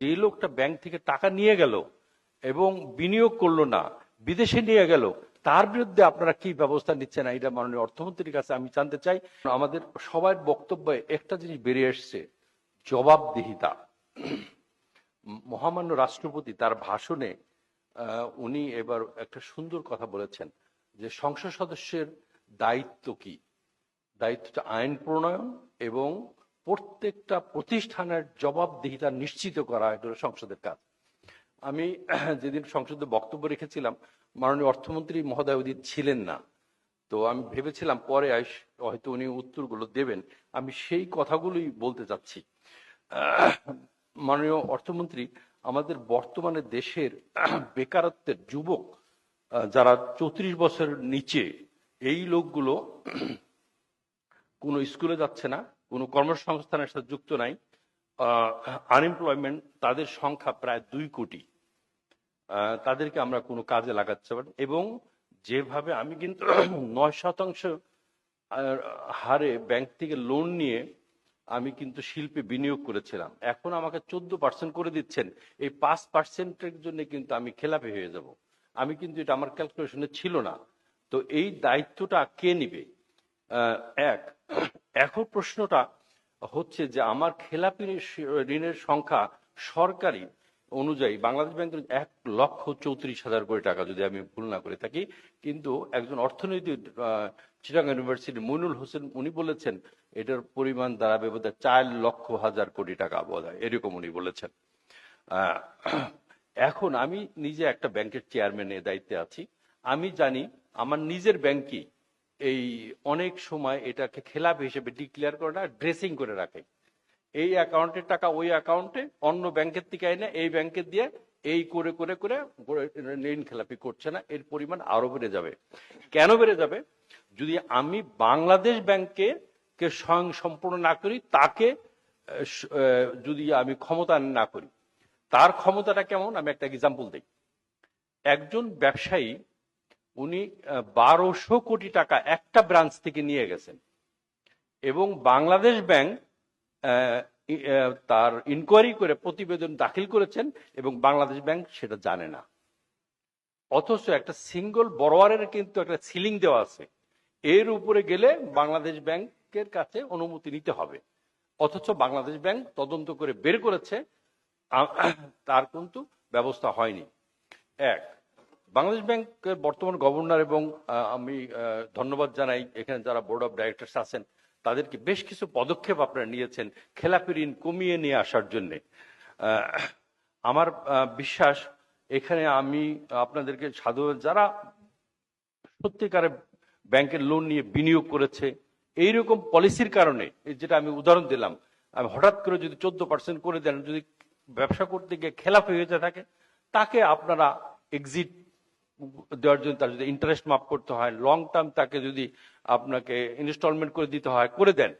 যে লোকটা ব্যাংক থেকে টাকা নিয়ে গেল এবং বিনিয়োগ করল না, বিদেশে নিয়ে গেল, তার বিরুদ্ধে আপনারা কি ব্যবস্থা নিচ্ছেন? এটা মাননীয় অর্থমন্ত্রীর কাছে আমি জানতে চাই। আমাদের সবার বক্তব্যে একটা জিনিস বেরিয়ে এসছে, জবাবদিহিতা। মহামান্য রাষ্ট্রপতি তার ভাষণে উনি এবার একটা সুন্দর কথা বলেছেন যে সংসদ সদস্যের দায়িত্ব কি? দায়িত্বটা আইন প্রণয়ন এবং প্রত্যেকটা প্রতিষ্ঠানের জবাবদিহিতা নিশ্চিত করা এটা সংসদের কাজ। আমি যেদিন সংসদে বক্তব্য রেখেছিলাম, মাননীয় অর্থমন্ত্রী মহোদয় ওদিন ছিলেন না। তো আমি ভেবেছিলাম পরে হয়তো উনি উত্তরগুলো দেবেন। আমি সেই কথাগুলোই বলতে চাচ্ছি। মাননীয় অর্থমন্ত্রী, আমাদের বর্তমানে দেশের বেকারত্বের যুবক যারা চৌত্রিশ বছরের নিচে, এই লোকগুলো কোনো স্কুলে যাচ্ছে না কোনো কর্মসংস্থানের সাথে যুক্ত নাই আনএমপ্লয়মেন্ট তাদের সংখ্যা প্রায় দুই কোটি। তাদেরকে আমরা কোনো কাজে লাগাতে পারি এবং যেভাবে আমি কিন্তু নয় শতাংশ হারে ব্যাংক থেকে লোন নিয়ে আমি কিন্তু শিল্পে বিনিয়োগ করেছিলাম। এখন আমাকে চোদ্দ পার্সেন্ট করে দিচ্ছেন। এই পাঁচ পার্সেন্টের জন্য কিন্তু আমি খেলাপি হয়ে যাব। আমি কিন্তু এটা আমার ক্যালকুলেশনে ছিল না। তো এই দায়িত্বটা কে নিবে? এক এখন প্রশ্নটা হচ্ছে যে আমার খেলাপি ঋণের সংখ্যা সরকারি অনুযায়ী বাংলাদেশ ব্যাংকের এক লক্ষ চৌত্রিশ হাজার কোটি টাকা যদি আমি ভুল না করে থাকি কিন্তু একজন অর্থনৈতিক আহ, চিটাগাং ইউনিভার্সিটির মইনুল হোসেন উনি বলেছেন এটার পরিমাণ দাঁড়াবে বোধ চার লক্ষ হাজার কোটি টাকা বোধ এরকম উনি বলেছেন। এখন আমি নিজে একটা ব্যাংকের চেয়ারম্যানের দায়িত্বে আছি। আমি জানি আমার নিজের ব্যাংকই এই অনেক সময় এটাকে খেলাপ হিসেবে ডিক্লেয়ার করে না ড্রেসিং করে রাখে। এই অ্যাকাউন্টের টাকা ওই অ্যাকাউন্টে অন্য ব্যাংকের থেকে এনে এই ব্যাংকে দিয়ে এই করে করে করে ঋণ খেলাপি করছে না, এর পরিমাণ আরও বেড়ে যাবে। কেন বেড়ে যাবে? যদি আমি বাংলাদেশ ব্যাংকে কে স্বয়ং সম্পূর্ণ না করি, তাকে যদি আমি ক্ষমতা না করি, তার ক্ষমতাটা কেমন? আমি একটা এক্সাম্পল দিই। একজন ব্যবসায়ী উনি বারোশো কোটি টাকা একটা ব্রাঞ্চ থেকে নিয়ে গেছেন। এবং বাংলাদেশ ব্যাংক তার ইনকোয়ারি করে প্রতিবেদন দাখিল করেছেন এবং বাংলাদেশ ব্যাংক সেটা জানে না। অথচ একটা সিঙ্গল বড়োয়ারের কিন্তু একটা সিলিং দেওয়া আছে। এর উপরে গেলে বাংলাদেশ ব্যাংকের কাছে অনুমতি নিতে হবে। অথচ বাংলাদেশ ব্যাংক তদন্ত করে বের করেছে তার কিন্তু ব্যবস্থা হয়নি। এক বাংলাদেশ ব্যাংকের বর্তমান গভর্নর এবং আমি ধন্যবাদ জানাই এখানে যারা বোর্ড অফ ডাইরেক্টরস আছেন, তাদেরকে বেশ কিছু পদক্ষেপ আপনারা নিয়েছেন খেলাপি ঋণ কমিয়ে নিয়ে আসার জন্য। আমার বিশ্বাস এখানে আমি আপনাদেরকে সাধু যারা সত্যিকারে ব্যাংকের লোন নিয়ে বিনিয়োগ করেছে, এইরকম পলিসির কারণে যেটা আমি উদাহরণ দিলাম, আমি হঠাৎ করে যদি চোদ্দ পার্সেন্ট করে দেন, যদি ব্যবসা করতে গিয়ে খেলাপি হয়ে থাকে, তাকে আপনারা এক্সিট দেওয়ার জন্য তার যদি ইন্টারেস্ট মাফ করতে হয় লং টার্ম তাকে যদি আপনাকে ইনস্টলমেন্ট করে দিতে হয়, করে দেন।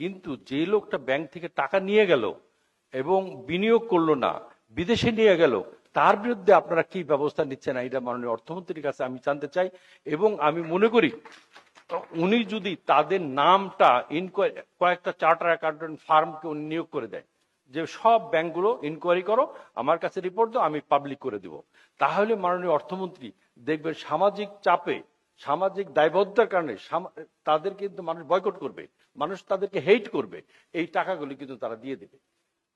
কিন্তু যে লোকটা ব্যাংক থেকে টাকা নিয়ে গেল এবং বিনিয়োগ করল না, বিদেশে নিয়ে গেল, তার বিরুদ্ধে আপনারা কি ব্যবস্থা নিচ্ছেন এটা মাননীয় অর্থমন্ত্রীর কাছে আমি জানতে চাই এবং আমি মনে করি উনি যদি তাদের নামটা ইনকোয়ারি কয়েকটা চার্টার অ্যাকাউন্টেন্ট ফার্মকে উনি নিয়োগ করে দেয় যে সব ব্যাংকগুলো ইনকোয়ারি করো, আমার কাছে রিপোর্ট দাও, আমি পাবলিক করে দিব। তাহলে মাননীয় অর্থমন্ত্রী দেখবেন সামাজিক চাপে, সামাজিক দায়বদ্ধতার কারণে তাদের কিন্তু মানুষ বয়কট করবে, মানুষ তাদেরকে হেট করবে, এই টাকাগুলি কিন্তু তারা দিয়ে দেবে।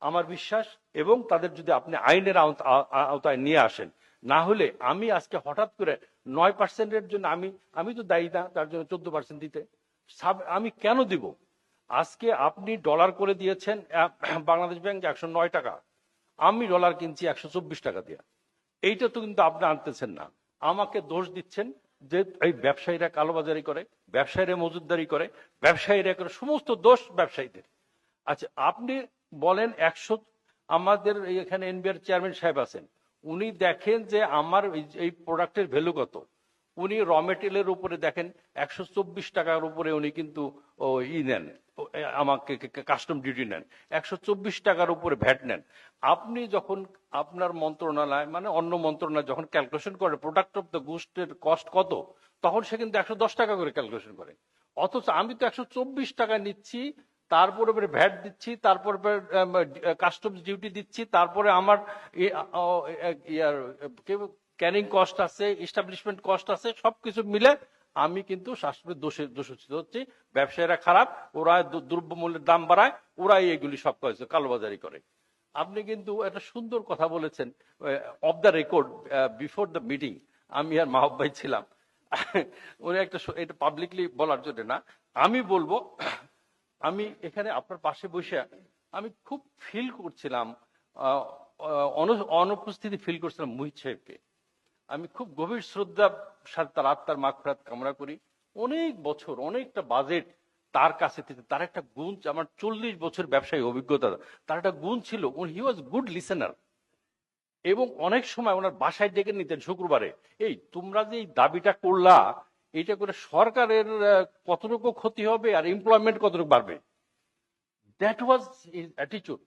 আমার বিশ্বাস, এবং তাদের যদি আপনি আইনের আওতায় নিয়ে আসেন, না হলে আমি আজকে হঠাৎ করে নয় পার্সেন্টের জন্য আমি আমি তো দায়ী না, তার জন্য চোদ্দ পার্সেন্ট দিতে। আমি কেন দিব? আজকে আপনি ডলার করে দিয়েছেন বাংলাদেশ ব্যাংক একশো নয় টাকা, আমি ডলার কিনছি একশো চব্বিশ টাকা দিয়ে। এইটা তো কিন্তু আপনি আনতেছেন না। আমাকে দোষ দিচ্ছেন যে এই ব্যবসায়ীরা কালোবাজারি করে, ব্যবসায়ীরা মজুদদারি করে, ব্যবসায়ীরা করে, সমস্ত দোষ ব্যবসায়ীদের। আচ্ছা আপনি বলেন একশো, আমাদের এখানে এনবিআর চেয়ারম্যান সাহেব আছেন, উনি দেখেন যে আমার এই- প্রোডাক্টের ভ্যালু কত। উনি র মেটেরিয়ালের উপরে দেখেন, একশো চব্বিশ টাকার উপরে উনি কিন্তু ই নেন। আমাকে কাস্টম ডিউটি নেন। একশো চব্বিশ টাকার উপরে ভ্যাট নেন। আপনি যখন আপনার মন্ত্রণালয় মানে অন্য মন্ত্রণালয় যখন ক্যালকুলেশন করে প্রোডাক্ট অফ দ্য গুস্টের কস্ট কত, তখন সে কিন্তু একশো দশ টাকা করে ক্যালকুলেশন করে। অথচ আমি তো একশো চব্বিশ টাকা নিচ্ছি, তারপরে ভ্যাট দিচ্ছি, তারপরে কাস্টমস ডিউটি দিচ্ছি, তারপরে আমার ক্যারিং কস্ট আছে ইস্টাবলিশমেন্ট কস্ট আছে, সবকিছু মিলে আমি কিন্তু শাসনের দোষে দোষিত হচ্ছি, ব্যবসায়ীরা খারাপ, ওরা দ্র- দ্রব্যমূল্যের দাম বাড়ায়, ওরাই এগুলি সব করেছে কালোবাজারি করে। আপনি কিন্তু একটা সুন্দর কথা বলেছেন off the record before the meeting আমি আর মাহব ভাই ছিলাম। উনি একটা এটা পাবলিকলি বলার জন্য না, আমি বলব, আমি এখানে আপনার পাশে বসে আমি খুব ফিল করছিলাম অনুপস্থিতি ফিল করছিলাম মুহিত সাহেবকে। আমি খুব গভীর শ্রদ্ধা সাথে তার আত্মার মাগফিরাত কামনা করি। অনেক বছর, অনেকটা বাজেট তার কাছে থেকে, তার একটা গুণ, আমার চল্লিশ বছর ব্যবসায়ী অভিজ্ঞতা, তার একটা গুণ ছিল হি ওয়াজ গুড লিসেনার এবং অনেক সময় ওনার বাসায় ডেকে নিতেন শুক্রবারে, এই, তোমরা যে দাবিটা করলা, এটা করে সরকারের কতটুকু ক্ষতি হবে আর এমপ্লয়মেন্ট কতটুকু বাড়বে? দ্যাট ওয়াজ অ্যাটিচিউড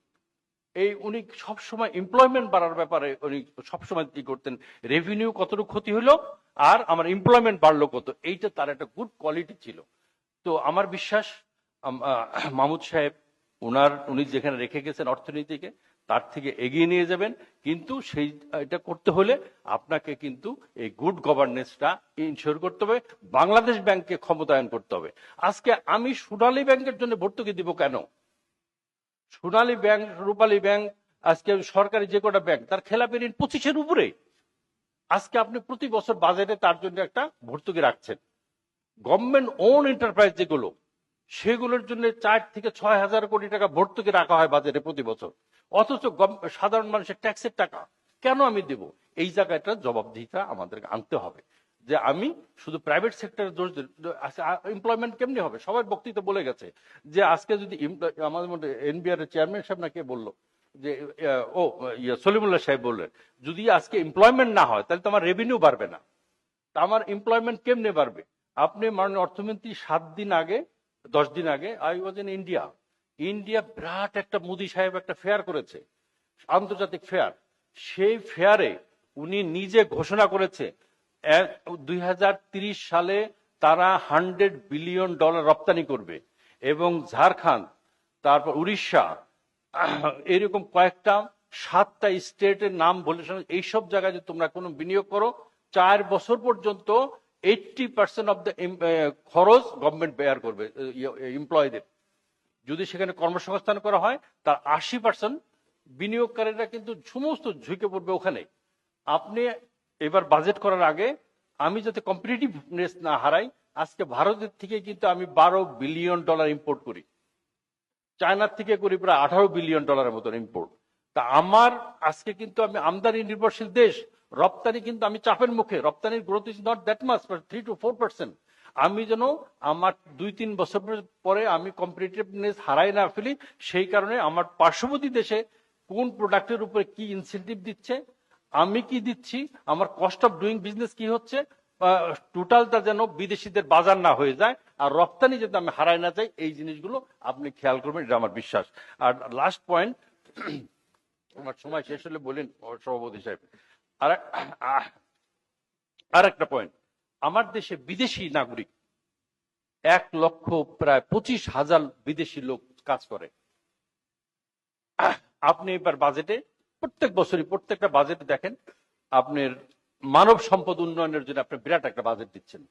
এই উনি সবসময় এমপ্লয়মেন্ট বাড়ার ব্যাপারে উনি সবসময় কি করতেন? রেভিনিউ কতটুকু ক্ষতি হলো আর আমার এমপ্লয়মেন্ট বাড়লো কত? এইটা তার একটা গুড কোয়ালিটি ছিল। তো আমার বিশ্বাস মাহমুদ সাহেব ওনার উনি যেখানে রেখে গেছেন অর্থনীতিকে, তার থেকে এগিয়ে নিয়ে যাবেন। কিন্তু সেই, এটা করতে হলে আপনাকে কিন্তু এই গুড গভর্নেন্সটা ইনশিওর করতে হবে। বাংলাদেশ ব্যাংককে ক্ষমতায়ন করতে হবে। আজকে আমি সোনালী ব্যাংকের জন্য ভর্তুকি দিব কেন? সোনালী ব্যাংক, রূপালী ব্যাংক, আজকে সরকারি যে কটা ব্যাংক, তার খেলাপি ঋণ পঁচিশের উপরে। আজকে আপনি প্রতি বছর বাজেটে তার জন্য একটা ভর্তুকি রাখছেন। গভর্নমেন্ট ওন এন্টারপ্রাইজ যেগুলো, সেগুলোর জন্য চার থেকে ছয় হাজার কোটি টাকা ভর্তুকি রাখা হয় বাজেটে প্রতি বছর। অথচ সাধারণ মানুষের ট্যাক্সের টাকা কেন আমি দেব? এই জায়গাটা জবাবদিহিতা আমাদেরকে আনতে হবে। যে আমি শুধু প্রাইভেট সেক্টরের দোষ এমপ্লয়মেন্ট কেমনি হবে? সবার বক্তৃতা বলে গেছে যে আজকে যদি আমাদের মধ্যে এনবিআর চেয়ারম্যান সাহেব নাকি বলল? যে ও সলিমুল্লাহ সাহেব বললেন, যদি আজকে এমপ্লয়মেন্ট না হয়, তাহলে তো আমার রেভিনিউ বাড়বে না। আমার এমপ্লয়মেন্ট কেমনে বাড়বে? আপনি মাননীয় অর্থমন্ত্রী সাত দিন আগে, দশ দিন আগে I was in India India বিরাট একটা মোদি সাহেব একটা ফেয়ার করেছে। আন্তর্জাতিক ফেয়ার সেই ফেয়ারে উনি নিজে ঘোষণা করেছে দুই সালে তারা হান্ড্রেড বিলিয়ন ডলার রপ্তানি করবে এবং ঝাড়খণ্ড, তারপর উড়িষ্যা এরকম কয়েকটা, সাতটা স্টেটের নাম বলে এইসব জায়গায় যদি তোমরা কোনো বিনিয়োগ করো, চার বছর পর্যন্ত এইটটি পার্সেন্ট অফ দ্য খরচ গভর্নমেন্ট বেয়ার করবে এমপ্লয়ীদের যদি সেখানে কর্মসংস্থান করা হয়, তার আশি পার্সেন্ট বিনিয়োগকারীরা কিন্তু সমস্ত ঝুঁকে পড়বে ওখানে। আপনি এবার বাজেট করার আগে আমি যাতে কম্পিটিটিভনেস না হারাই, আজকে ভারতের থেকে কিন্তু আমি বারো বিলিয়ন ডলার ইম্পোর্ট করি। চায়নার থেকে করি প্রায় আঠারো বিলিয়ন ডলারের মতন ইম্পোর্ট তা আমার আজকে কিন্তু আমি আমদানি নির্ভরশীল দেশ, রপ্তানি কিন্তু আমি চাপের মুখে, রপ্তানির growth is not that much three to four percent আমি যেন আমার দুই তিন বছর পরে আমি কম্পিটিটিভনেস হারাই না ফেলি, সেই কারণে আমার পার্শ্ববর্তী দেশে কোন প্রোডাক্টের উপরে কি ইনসেন্টিভ দিচ্ছে আমি কি দিচ্ছি? আমার কস্ট অফ ডুইং বিজনেস কি হচ্ছে? টোটালটা যেন বিদেশিদের বাজার না হয়ে যায় আর রপ্তানি যাতে আমি হারাই না যাই, এই জিনিসগুলো আপনি খেয়াল করবেন, এটা আমার বিশ্বাস। আর লাস্ট পয়েন্ট আমার সময় শেষ হলে বলেন সভাপতি সাহেব। আর আর একটা পয়েন্ট আমার দেশে বিদেশি নাগরিক এক লক্ষ প্রায় পঁচিশ হাজার বিদেশি লোক কাজ করে। আপনি এবার বাজেটে প্রত্যেক বছরই প্রত্যেকটা বাজেট দেখেন, আপনার মানব সম্পদ উন্নয়নের জন্য আপনি বিরাট একটা বাজেট দিচ্ছেন।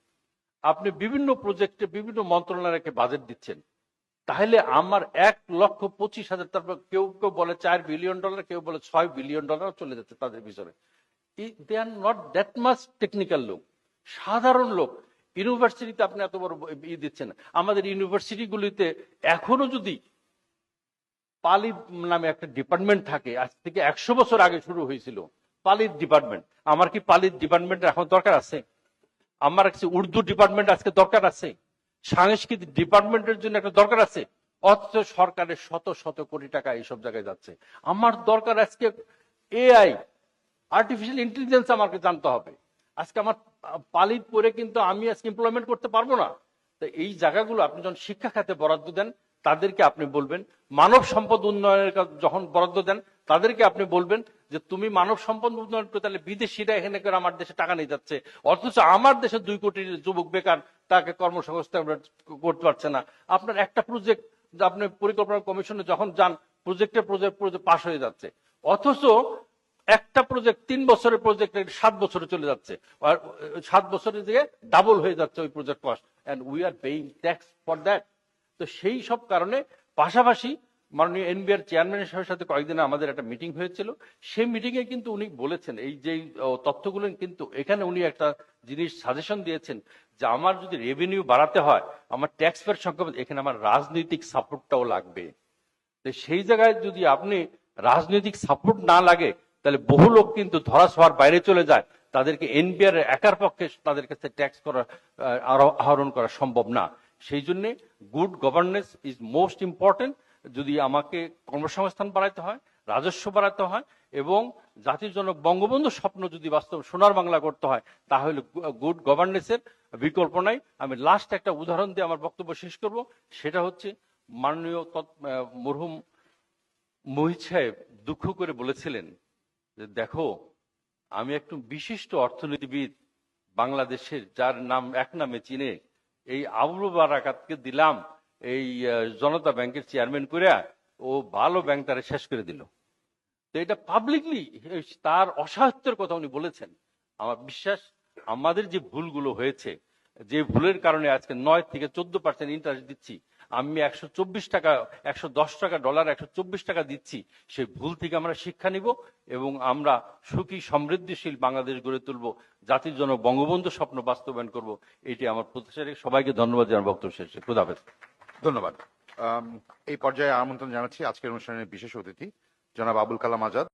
আপনি বিভিন্ন প্রজেক্টে বিভিন্ন মন্ত্রণালয়কে বাজেট দিচ্ছেন। তাহলে আমার এক লক্ষ পঁচিশ হাজার, তারপর কেউ কেউ বলে চার বিলিয়ন ডলার কেউ বলে ছয় বিলিয়ন ডলার চলে যাচ্ছে তাদের পিছনে। They are not that much technical লোক, সাধারণ লোক। ইউনিভার্সিটিতে আপনি এত বড় ই দিচ্ছেন আমাদের ইউনিভার্সিটিগুলিতে এখনও যদি পালি নামে একটা ডিপার্টমেন্ট থাকে, আজ থেকে একশো বছর আগে শুরু হয়েছিল পালির ডিপার্টমেন্ট আমার কি পালির ডিপার্টমেন্ট এখন দরকার আছে? আমার কাছে উর্দু ডিপার্টমেন্ট আজকে দরকার আছে। সাংস্কৃতিক ডিপার্টমেন্টের জন্য একটা দরকার আছে। অথচ সরকারের শত শত কোটি টাকা এইসব জায়গায় যাচ্ছে। আমার দরকার আজকে এআই আর্টিফিশিয়াল ইন্টেলিজেন্স আমাকে জানতে হবে। আজকে আমার পালিত পরে কিন্তু আমি আজকে ইমপ্লয়মেন্ট করতে পারব না। তো এই জায়গাগুলো আপনি যখন শিক্ষা খাতে বরাদ্দ দেন তাদেরকে আপনি বলবেন, মানব সম্পদ উন্নয়নের যখন বরাদ্দ দেন, তাদেরকে আপনি বলবেন যে তুমি মানব সম্পদ উন্নয়ন করে তাহলে বিদেশিরা এখানে করে আমার দেশে টাকা নিয়ে যাচ্ছে। অথচ আমার দেশে দুই কোটি যুবক বেকার, তাকে কর্মসংস্থান করতে পারছে না। আপনার একটা প্রজেক্ট আপনি পরিকল্পনা কমিশনে যখন যান প্রজেক্টের প্রজেক্ট পাশ হয়ে যাচ্ছে। অথচ একটা প্রজেক্ট তিন বছরের প্রজেক্ট সাত বছরে চলে যাচ্ছে। আর, সাত বছরের দিকে ডাবল হয়ে যাচ্ছে ওই project cost and we are paying tax for that তো সেই সব কারণে পাশাপাশি মাননীয় এনবিআর চেয়ারম্যান সাহেবের সাথে কয়েকদিন আমাদের একটা মিটিং হয়েছিল। সেই মিটিং এ কিন্তু উনি বলেছেন, এই যে তথ্যগুলো কিন্তু এখানে উনি একটা জিনিস সাজেশন দিয়েছেন যে আমার যদি রেভিনিউ বাড়াতে হয়, আমার ট্যাক্স পেয়ার সংখ্যা এখানে আমার রাজনৈতিক সাপোর্টটাও লাগবে। তো সেই জায়গায় যদি আপনি রাজনৈতিক সাপোর্ট না লাগে, তাহলে বহু লোক কিন্তু ধরাছোঁয়ার বাইরে চলে যায়। তাদেরকে এনবিআর একার পক্ষে তাদের কাছে ট্যাক্স করা আহরণ করা সম্ভব না। সেই জন্য good governance is most important যদি আমাকে কর্মসংস্থান বাড়াইতে হয়, রাজস্ব বাড়াতে হয়, এবং জাতির জন্য বঙ্গবন্ধু স্বপ্ন যদি বাস্তব সোনার বাংলা করতে হয়, তাহলে গুড গভর্নেন্সের বিকল্প নাই আমি লাস্ট একটা উদাহরণ দিয়ে আমার বক্তব্য শেষ করব, সেটা হচ্ছে মাননীয় মরহুম মোহিত সাহেব দুঃখ করে বলেছিলেন যে দেখো, আমি একটু বিশিষ্ট অর্থনীতিবিদ বাংলাদেশের, যার নাম, এক নামে চিনে এই আবু বারাকাতকে দিলাম, এই জনতা ব্যাংকের চেয়ারম্যান করে ও ভালো ব্যাংক তারা শেষ করে দিল। তো এটা পাবলিকলি তার অসাহিত্যের কথা উনি বলেছেন। আমার বিশ্বাস, আমাদের যে ভুলগুলো হয়েছে, যে ভুলের কারণে আজকে নয় থেকে চোদ্দ পার্সেন্ট ইন্টারেস্ট দিচ্ছি আমি একশো চব্বিশ টাকা, একশো দশ টাকা, ডলার একশো চব্বিশ টাকা দিচ্ছি, সেই ভুল থেকে আমরা শিক্ষা নিব এবং আমরা সুখী, সমৃদ্ধিশীল বাংলাদেশ গড়ে তুলব, জাতির জন্য বঙ্গবন্ধু স্বপ্ন বাস্তবায়ন করব, এটি আমার প্রতিষ্ঠানে সবাইকে ধন্যবাদ জানার বক্তব্য শেষে। খুদাফেজ ধন্যবাদ। এই পর্যায়ে আমন্ত্রণ জানাচ্ছি আজকের অনুষ্ঠানের বিশেষ অতিথি, জনাব আবুল কালাম আজাদ।